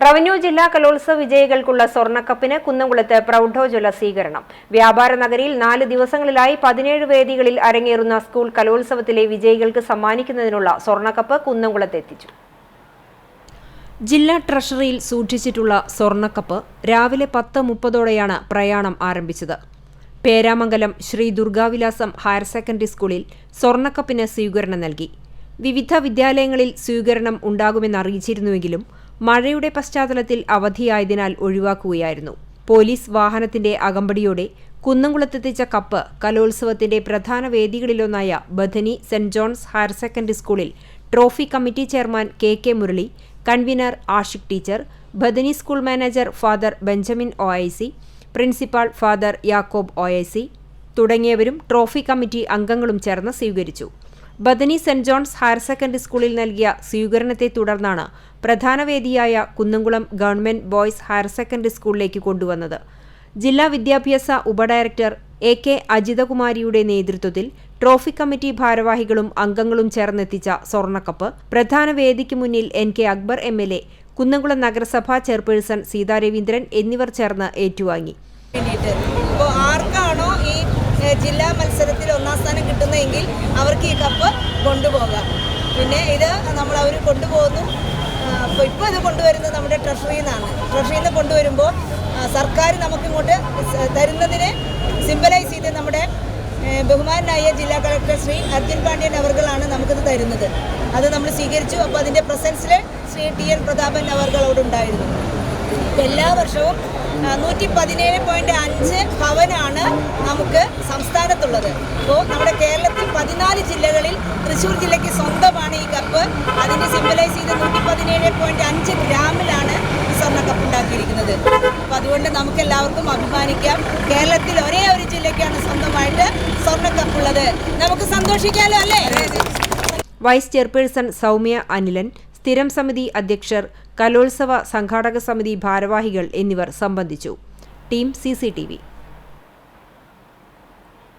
Revenue ജില്ലാ കലോത്സവ വിജയികൾക്കുള്ള സ്വർണക്കപ്പിന് കുന്നംകുളത്ത് പ്രൗഢോജ്വല സ്വീകരണം. വ്യാപാര നഗരിയിൽ നാല് ദിവസങ്ങളിലായി പതിനേഴ് വേദികളിൽ അരങ്ങേറുന്ന സ്കൂൾ കലോത്സവത്തിലെ വിജയികൾക്ക് സമ്മാനിക്കുന്നതിനുള്ള സ്വർണക്കപ്പ് കുന്നംകുളത്ത് എത്തിച്ചു. ജില്ലാ ട്രഷറിയിൽ സൂക്ഷിച്ചിട്ടുള്ള സ്വർണക്കപ്പ് രാവിലെ പത്ത് മുപ്പതോടെയാണ് പ്രയാണം ആരംഭിച്ചത്. പേരാമംഗലം ശ്രീ ദുർഗാവിലാസം ഹയർ സെക്കൻഡറി സ്കൂളിൽ സ്വർണക്കപ്പിന് സ്വീകരണം നൽകി. വിവിധ വിദ്യാലയങ്ങളിൽ സ്വീകരണം ഉണ്ടാകുമെന്നറിയിച്ചിരുന്നുവെങ്കിലും മഴയുടെ പശ്ചാത്തലത്തിൽ അവധിയായതിനാൽ ഒഴിവാക്കുകയായിരുന്നു. പോലീസ് വാഹനത്തിന്റെ അകമ്പടിയോടെ കുന്നംകുളത്തെത്തിച്ച കപ്പ് കലോത്സവത്തിന്റെ പ്രധാന വേദികളിലൊന്നായ Bethany Saint John's higher secondary സ്കൂളിൽ trophy committee chairman K K Murali convener Ashiq teacher Bethany school manager father Benjamin O principal father Yakob O തുടങ്ങിയവരും ട്രോഫി കമ്മിറ്റി അംഗങ്ങളും ചേർന്ന് സ്വീകരിച്ചു. Bethany Saint John's higher secondary സ്കൂളിൽ നൽകിയ സ്വീകരണത്തെ തുടർന്നാണ് പ്രധാന വേദിയായ Kunnamkulam government boys higher secondary സ്കൂളിലേക്ക് കൊണ്ടുവന്നത്. ജില്ലാ വിദ്യാഭ്യാസ ഉപഡയറക്ടർ എ കെ അജിതകുമാരിയുടെ നേതൃത്വത്തിൽ ട്രോഫി കമ്മിറ്റി ഭാരവാഹികളും അംഗങ്ങളും ചേർന്നെത്തിച്ച സ്വർണക്കപ്പ് പ്രധാന വേദിക്ക് മുന്നിൽ N K Akbar M L A Kunnamkulam നഗരസഭാ ചെയർപേഴ്സൺ സീതാ രവീന്ദ്രൻ എന്നിവർ ചേർന്ന് ഏറ്റുവാങ്ങി. ഈ ജില്ലാ മത്സരത്തിൽ കിട്ടുന്നതെങ്കിൽ അവർക്ക് ഈ കപ്പ് കൊണ്ടുപോകാം. പിന്നെ ഇത് നമ്മൾ അവർ കൊണ്ടുപോകുന്നു. അപ്പോൾ ഇപ്പോൾ ഇത് കൊണ്ടുവരുന്നത് നമ്മുടെ ട്രഷറിയിൽ നിന്നാണ് ട്രഷറിയിൽ നിന്ന് കൊണ്ടുവരുമ്പോൾ സർക്കാർ നമുക്കിങ്ങോട്ട് തരുന്നതിനെ സിമ്പലൈസ് ചെയ്ത് നമ്മുടെ ബഹുമാനായ ജില്ലാ കളക്ടർ ശ്രീ അർജുൻ പാണ്ഡ്യൻ അവർകളാണ് നമുക്കിത് തരുന്നത്. അത് നമ്മൾ സ്വീകരിച്ചു. അപ്പോൾ അതിന്റെ പ്രസൻസിൽ ശ്രീ ടി എൻ പ്രതാപൻ അവർകളോടുണ്ടായിരുന്നു. എല്ലാ വർഷവും നൂറ്റി പതിനേഴ് പോയിന്റ് അഞ്ച് ഭവനാണ് നമുക്ക് സംസ്ഥാനത്തുള്ളത്. അപ്പോൾ നമ്മുടെ കേരളത്തിൽ പതിനാല് ജില്ലകളിൽ തൃശ്ശൂർ ജില്ലയ്ക്ക് സ്വന്തമാണ് ഈ കപ്പ്. അതിനെ സിമ്പലൈസ് ചെയ്ത് നൂറ്റി പതിനേഴ് പോയിന്റ് അഞ്ച് ഗ്രാമിലാണ് ഈ സ്വർണ കപ്പ് ഉണ്ടാക്കിയിരിക്കുന്നത്. അപ്പോൾ അതുകൊണ്ട് നമുക്ക് എല്ലാവർക്കും അഭിമാനിക്കാം. കേരളത്തിൽ ഒരേ ഒരു ജില്ലയ്ക്കാണ് സ്വന്തമായിട്ട് സ്വർണ കപ്പുള്ളത്. നമുക്ക് സന്തോഷിക്കാമല്ലോ അല്ലേ? വൈസ് ചെയർപേഴ്സൺ സൗമ്യ അനിലൻ സ്ഥിരം സമിതി അധ്യക്ഷർ കലോത്സവ സംഘാടക സമിതി ഭാരവാഹികൾ എന്നിവർ സംബന്ധിച്ചു. Team C